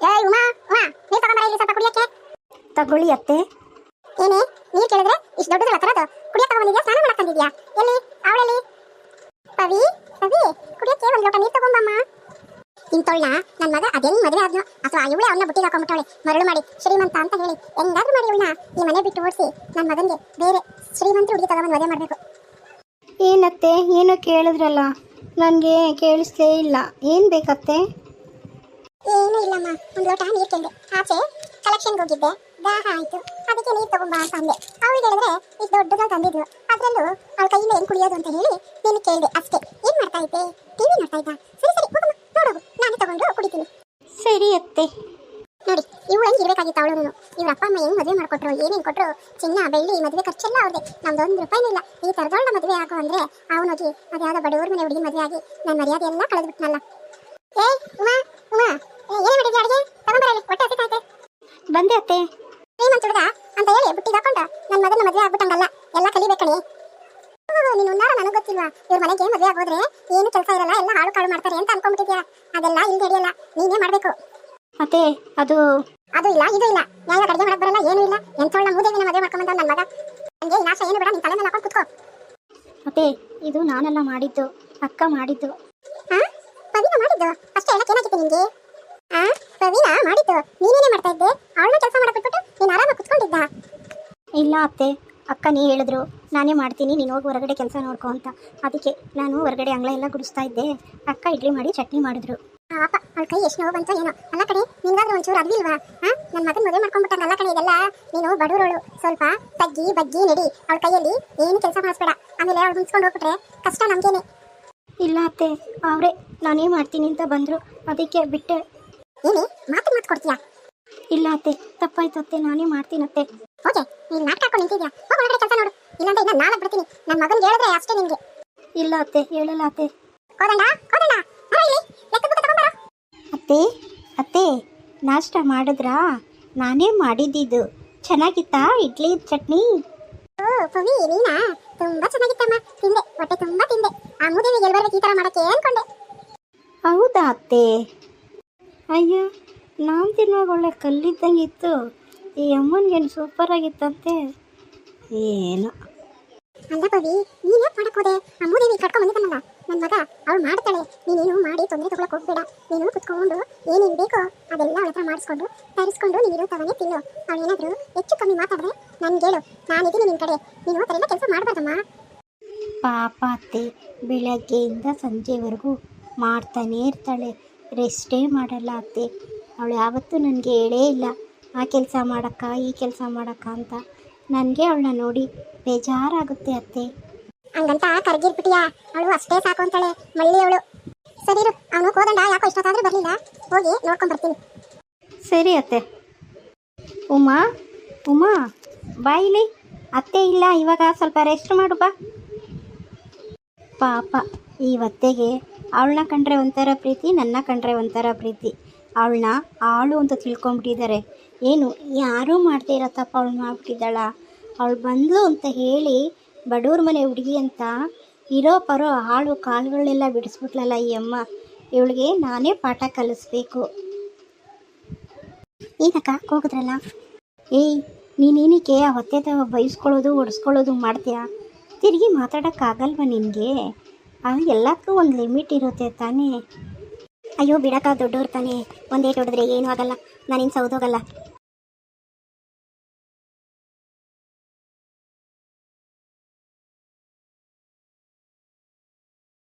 ಏಯ್ ಉಮಾ ಉಮಾ ನೀ ತಗೊಂಬರ ಇಲ್ಲಿ ಸ್ವಲ್ಪ ಕುಡಿಯಕ್ಕೆ. ತಗೊಳ್ಳಿ ಅತ್ತೆ. ಏನೇ ನೀರು ಕೇಳಿದ್ರೆ ಇಷ್ಟು ದೊಡ್ಡದಲ್ಲ ತರೋದು ಕುಡಿಯಕ್ಕೆ ತಗೊಂಡಿದ್ಯಾ ಸ್ನಾನ ಮಾಡಕ್ ತಂದಿದ್ಯಾ? ಎಲ್ಲಿ? ಅವಳಲ್ಲಿ? ಪವಿ ಪವಿ ಕುಡಿಯಕ್ಕೆ ಒಂದು ಲೋಟ ನೀರು ತಗೊಂಬಮ್ಮ. ಇಂತೊಳ್ಳ ನನ್ನ ಮಗ ಅದೇನ್ ಮದುವೆ ಆದ್ನೋ ಅಥವಾ ಇವಳೆ ಅವನ್ನ ಬುಟ್ಟಿಗೆ ಹಾಕೊಂಡ್ಬಿಟ್ಟವಳೆ ಮರಳು ಮಾಡಿ ಶ್ರೀಮಂತ ಅಂತ ಹೇಳಿ. ಹೆಂಗಾದ್ರೂ ಮಾಡಿ ಇವಳನ್ನ ಈ ಮನೆ ಬಿಟ್ಟು ಓಡಿಸಿ ನನ್ನ ಮಗನಿಗೆ ಬೇರೆ ಶ್ರೀಮಂತ ಹುಡುಗಿ ತಗೊಂಡು ಮದುವೆ ಮಾಡಬೇಕು. ಏನತ್ತೆ ಏನು ಕೇಳಿದ್ರಲ್ಲ? ನನಗೆ ಕೇಳಿಸ್ಲೇ ಇಲ್ಲ. ಏನು ಬೇಕತ್ತೆ? ಏನೂ ಇಲ್ಲಮ್ಮ ಒಂದು ಲೋಟ ನೀರು ಕೇಳಿದೆ ಆಚೆ ಕಲೆಕ್ಷನ್ಗೆ ಹೋಗಿದ್ದೆ. ದಾಹ ಆಯ್ತು. ಅದಕ್ಕೆ ನೀರು ತಗೊಂಬಾ ಅಂತ ಅಂದೆ. ಅವಳು ಹೇಳಿದ್ರೆ ಇಷ್ಟು ದೊಡ್ಡದಾಗ ತಂದಿದ್ರು ಅದರಲ್ಲೂ ಅವಳ ಕೈಯಿಂದ ಏನು ಕುಡಿಯೋದು ಅಂತ ಹೇಳಿ ನೀನು ಕೇಳಿದೆ ಅಷ್ಟೇ. ಏನು ಮಾಡ್ತಾ ಇದ್ದೆ? ಟಿವಿ ನೋಡ್ತಾ ಇದ್ದ. ಸರಿ ಸರಿ ಹೋಗಮ್ಮ ನೋಡೋಗು. ನಾನು ತಗೊಂಡು ಕುಡಿತೀನಿ. ಸರಿ ಅತ್ತೆ. ನೋಡಿ ಇವು ಹೆಂಗೆ ಇರಬೇಕಾಗಿತ್ತು ಅವಳು ಇವ್ರ ಅಪ್ಪ ಅಮ್ಮ ಹೆಂಗೆ ಮದುವೆ ಮಾಡ್ಕೊಟ್ರು ಏನೇನು ಕೊಟ್ಟರು ಚಿನ್ನ ಬೆಳ್ಳಿ ಮದುವೆ ಖರ್ಚೆಲ್ಲ ಅವ್ರದ್ದೆ ನಮ್ದು ಒಂದು ರೂಪಾಯಿನೂ ಇಲ್ಲ. ಈ ಥರದೊಳ್ಳೆ ಮದುವೆ ಆಗು ಅಂದ್ರೆ ಅವನೋಗಿ ಅದ್ಯಾವುದೋ ಬಡವ್ರ ಮನೆ ಹುಡುಗಿ ಮದುವೆ ಆಗಿ ನನ್ನ ಮರ್ಯಾದೆ ಎಲ್ಲ ಕಳೆದ್ಬಿಟ್ನಲ್ಲ. ಏಯ್ ಬಂದೆ ಅತ್ತೆ. ಶ್ರೀಮಂತ ಹುಡುಗ? ಅಂತ ಹೇಳಿ ಬುಟ್ಟಿಗೆ ಹಾಕೊಂಡು ನನ್ನ ಮಗನ ಮದುವೆ ಆಗ್ಬಿಟ್ಟಂಗಲ್ಲ. ಎಲ್ಲ ಕಲಿಬೇಕಣಿ ನೀನು ಉನ್ನಾರ ನನಗೆ ಗೊತ್ತಿಲ್ವಾ? ಇವ್ರ ಮನೆಗೆ ಮದುವೆ ಆಗೋದ್ರೆ ಏನು ಕೆಲಸ ಇರಲ್ಲ ಎಲ್ಲ ಹಾಳು ಕಾಳು ಮಾಡ್ತಾರೆ ಅಂತ ಅನ್ಕೊಂಡ್ಬಿಟ್ಟಿದ್ಯಾ ಅದೆಲ್ಲ ಇಲ್ಲಿ ಹಿಡಿಯಲ್ಲ ನೀನೇ ಮಾಡಬೇಕು. ಅತ್ತೆ ಅದು ಅದು ಇಲ್ಲ ಇದು ಇಲ್ಲ. ನ್ಯಾಯ ಅಡುಗೆ ಮಾಡಕ್ ಬರಲ್ಲ ಏನು ಇಲ್ಲ. ಎಂಥವಳ ಮೂದೇವಿನ ಮದುವೆ ಮಾಡ್ಕೊಂಡ್ ನನ್ನ ಮಗ. ನನಗೆ ನಾಶ ಏನು ಬೇಡ ನಿನ್ನ ತಲೆ ಮೇಲೆ ಹಾಕೊಂಡು ಕುತ್ಕೋ. ಅತ್ತೆ ಇದು ನಾನೆಲ್ಲ ಮಾಡಿದ್ದು. ಅಕ್ಕ ಮಾಡಿದ್ದು. ಹಾ? ಪವಿನ ಮಾಡಿದ್ದು? ಅಷ್ಟೇ ಹೇಳಕ್ ಏನಾಗಿತ್ತು ನಿನ್ಗೆ ಪವಿನ ಮಾಡಿದ್ದು. ನೀನೇನೇ ಮಾಡ್ತಾ ಇದ್ದೆ? ಅವಳನ್ನ ಕೆಲಸ ಮಾಡಕ್ಬಿಟ್ಟು ನೀನು ಆರಾಮಾಗಿ ಕುತ್ಕೊಂಡಿದ್ದ? ಇಲ್ಲ ಅತ್ತೆ. ಅಕ್ಕ ನೀ ಹೇಳಿದ್ರು. ನಾನೇ ಮಾಡ್ತೀನಿ. ನೀನು ಹೋಗಿ ಹೊರಗಡೆ ಕೆಲಸ ನೋಡ್ಕೋ ಅಂತ. ಅದಕ್ಕೆ ನಾನು ಹೊರಗಡೆ ಅಂಗಳ ಎಲ್ಲ ಗುಡಿಸ್ತಾ ಇದ್ದೆ. ಅಕ್ಕ ಇಡ್ಲಿ ಮಾಡಿ ಚಟ್ನಿ ಮಾಡಿದ್ರು. ಪಾಪ ಅವಳ ಕೈ ಎಷ್ಟು ನೋವು ಬಂತೋ ಏನೋ. ಅಲ್ಲ ಕಡೆ ನಿನ್ಗಾದ್ರೂ ಒಂಚೂರು ಅದ್ವಿಲ್ವಾ ಹಾ? ನನ್ನ ಮಗನ ಮದುವೆ ಮಾಡ್ಕೊಂಡ್ಬಿಟ್ಟಾಗ ಅಲ್ಲ ಕಡೆ ಇದೆಲ್ಲ. ನೀನು ಬಡವರೋಳು ಸ್ವಲ್ಪ ತಗ್ಗಿ ಬಗ್ಗಿ ನಡಿ. ಅವಳ ಕೈಯಲ್ಲಿ ಏನು ಕೆಲಸ ಮಾಡಿಸ್ಬೇಡ. ಆಮೇಲೆ ಅವಳು ಮುನ್ಸ್ಕೊಂಡು ಹೋಗ್ಬಿಟ್ರೆ ಕಷ್ಟ ನಮಗೇನೆ. ಇಲ್ಲ ಅತ್ತೆ. ಅವರೇ ನಾನೇ ಮಾಡ್ತೀನಿ ಅಂತ ಬಂದರು. ಅದಕ್ಕೆ ಬಿಟ್ಟೆ. ಏನೇ? ಮಾತು ಮಾತು ಕೊಡ್ತೀಯಾ? ಇಲ್ಲ ಅತ್ತೆ ತಪ್ಪಾಯ್ತು ಅತ್ತೆ ನಾನೇ ಮಾಡ್ತೀನತ್ತೆ ಓಕೆ ನೀನು ನಾಟಕ ಹಾಕೊಂಡು ನಿಂತಿದ್ಯಾ? ಹೋಗಿ ಒಳಗಡೆ ಕೆಲಸ ನೋಡು. ಇಲ್ಲಾಂದ್ರೆ ಇನ್ನ ನಾಳೆ ಬಿಡ್ತೀನಿ. ನನ್ನ ಮಗನಿಗೆ ಹೇಳಿದ್ರೆ ಅಷ್ಟೇ ನಿಮಗೆ ಇಲ್ಲ ಅತ್ತೆ ಹೇಳಲ್ಲ ಅತ್ತೆ. ಕೋದಂಡ ಕೋದಂಡ ಬರ ಇಲ್ಲಿ. ಲೆಕ್ಕ ಬುಕ್ ತಗೊಂಬರ ಅತ್ತೆ ಅತ್ತೆ ನಾಷ್ಟ ಮಾಡಿದ್ರಾ? ನಾನೇ ಮಾಡಿದ್ದಿದ್ದು. ಚೆನ್ನಾಗಿತ್ತಾ ಇಡ್ಲಿ ಚಟ್ನಿ? ಓ ಪವಿ ನೀನಾ? ತುಂಬಾ ಚೆನ್ನಾಗಿತ್ತಮ್ಮ. ತಿಂದೆ ಹೊಟ್ಟೆ ತುಂಬಾ ತಿಂದೆ. ಆ ಮೂದೇವಿಗೆ ಎಲ್ಬರ್ಬೇಕು ಈ ತರ ಮಾಡಕ್ಕೆ ಅನ್ಕೊಂಡೆ. ಹೌದಾ ಅತ್ತೆ? ಅಯ್ಯೋ ನಾನು ತಿನ್ನುವಾಗ ಒಳ್ಳೆ ಕಲ್ಲಿದ್ದಂಗೆ ಇತ್ತು. ಈ ಅಮ್ಮನಿಗೇನು ಸೂಪರ್ ಆಗಿತ್ತಂತೆ? ಏನು. ಅಲ್ಲ ಪವಿ ನೀನ್ ಯಾಕೆ ಮಾಡಕ್ ಹೋದೆ? ಆ ಮೂದೇವಿ ಬಂದಿದ್ದಾನಲ್ಲ. ನನ್ನ ಮಗ ಅವಳು ಮಾಡ್ತಾಳೆ. ನೀನೇನು ಮಾಡಿ ತೊಂದರೆ ತಗೊಳಕ್ ಹೋಗ್ಬೇಡ. ನೀನು ಕುತ್ಕೊಂಡು ಏನೇನು ಬೇಕೋ ಅದೆಲ್ಲ ಅವಳ ಹತ್ರ ಮಾಡಿಸ್ಕೊಂಡು ತರಿಸ್ಕೊಂಡು ನೀನು ತವನೇ ತಿನ್ನು. ಅವಳು ಏನಾದರೂ ಹೆಚ್ಚು ಕಮ್ಮಿ ಮಾತಾಡಿದ್ರೆ ನನ್ಗೆ ಹೇಳು. ನಾನಿದ್ದೀನಿ ನಿನ್ ಕಡೆ. ನೀನು ಆ ಥರ ಕೆಲಸ ಮಾಡಬಾರ್ದಮ್ಮ. ಪಾಪ ಅತ್ತೆ ಬೆಳಗ್ಗೆಯಿಂದ ಸಂಜೆವರೆಗೂ ಮಾಡ್ತಾನೇ ಇರ್ತಾಳೆ. ರೆಸ್ಟೇ ಮಾಡಲ್ಲ ಅತ್ತೆ. ಅವಳು ಯಾವತ್ತೂ ನನಗೆ ಹೇಳೇ ಇಲ್ಲ ಆ ಕೆಲಸ ಮಾಡಕ್ಕ ಈ ಕೆಲಸ ಮಾಡಕ್ಕ ಅಂತ. ನನಗೆ ಅವಳನ್ನ ನೋಡಿ ಬೇಜಾರಾಗುತ್ತೆ ಅತ್ತೆ. ಹಂಗಂತ ಕರ್ಗಿರ್ಬಿಟ್ಟಿಯಾ? ಅವಳು ಅಷ್ಟೇ ಸಾಕು ಅಂತಾಳೆ ಮಳ್ಳಿ ಅವಳು. ಸರಿ ಅವನು ಹೋದಂಡ ಯಾಕೋ ಇಷ್ಟೊತ್ತಾದ್ರೂ ಬರಲಿಲ್ಲ. ಹೋಗಿ ನೋಡ್ಕೊಂಡು ಬರ್ತೀನಿ. ಸರಿ ಅತ್ತೆ. ಉಮಾ ಉಮಾ ಬಾಯಿಲಿ ಅತ್ತೆ ಇಲ್ಲ ಇವಾಗ ಸ್ವಲ್ಪ ರೆಸ್ಟ್ ಮಾಡು ಬಾ. ಪಾಪ ಈ ಅತ್ತೆಗೆ ಅವಳನ್ನ ಕಂಡ್ರೆ ಒಂಥರ ಪ್ರೀತಿ, ನನ್ನ ಕಂಡ್ರೆ ಒಂಥರ ಪ್ರೀತಿ. ಅವಳನ್ನ ಆಳು ಅಂತ ತಿಳ್ಕೊಂಬಿಟ್ಟಿದ್ದಾರೆ ಏನು, ಯಾರೂ ಮಾಡ್ತಾ ಇರೋ ತಪ್ಪ ಅವಳು ಮಾಡ್ಬಿಟ್ಟಿದ್ದಾಳ? ಅವಳು ಬಂದ್ಲು ಅಂತ ಹೇಳಿ ಬಡವ್ರ ಮನೆ ಹುಡುಗಿ ಅಂತ ಇರೋ ಪರೋ ಆಳು ಕಾಲುಗಳನ್ನೆಲ್ಲ ಬಿಡಿಸ್ಬಿಟ್ಲಲ್ಲ ಈ ಅಮ್ಮ. ಇವಳಿಗೆ ನಾನೇ ಪಾಠ ಕಲಿಸ್ಬೇಕು. ಏನಕ್ಕ, ಹೋಗಿದ್ರಲ್ಲ? ಏಯ್ ನೀನೇನಕ್ಕೆ ಆ ಹೊತ್ತೆ ಬೈಸ್ಕೊಳ್ಳೋದು ಒಡಿಸ್ಕೊಳ್ಳೋದು ಮಾಡ್ತೀಯಾ? ತಿರುಗಿ ಮಾತಾಡೋಕ್ಕಾಗಲ್ವ ನಿನಗೆ? ಎಲ್ಲಕ್ಕೂ ಒಂದು ಲಿಮಿಟ್ ಇರುತ್ತೆ ತಾನೇ. ಅಯ್ಯೋ, ಬಿಡಕ್ಕ ದೊಡ್ಡವ್ರು ತಾನೇ. ಒಂದೇ ಹೊಡೆದ್ರೆ ಏನೂ ಆಗಲ್ಲ. ಇನ್ನು ಸೌದೋಗಲ್ಲ.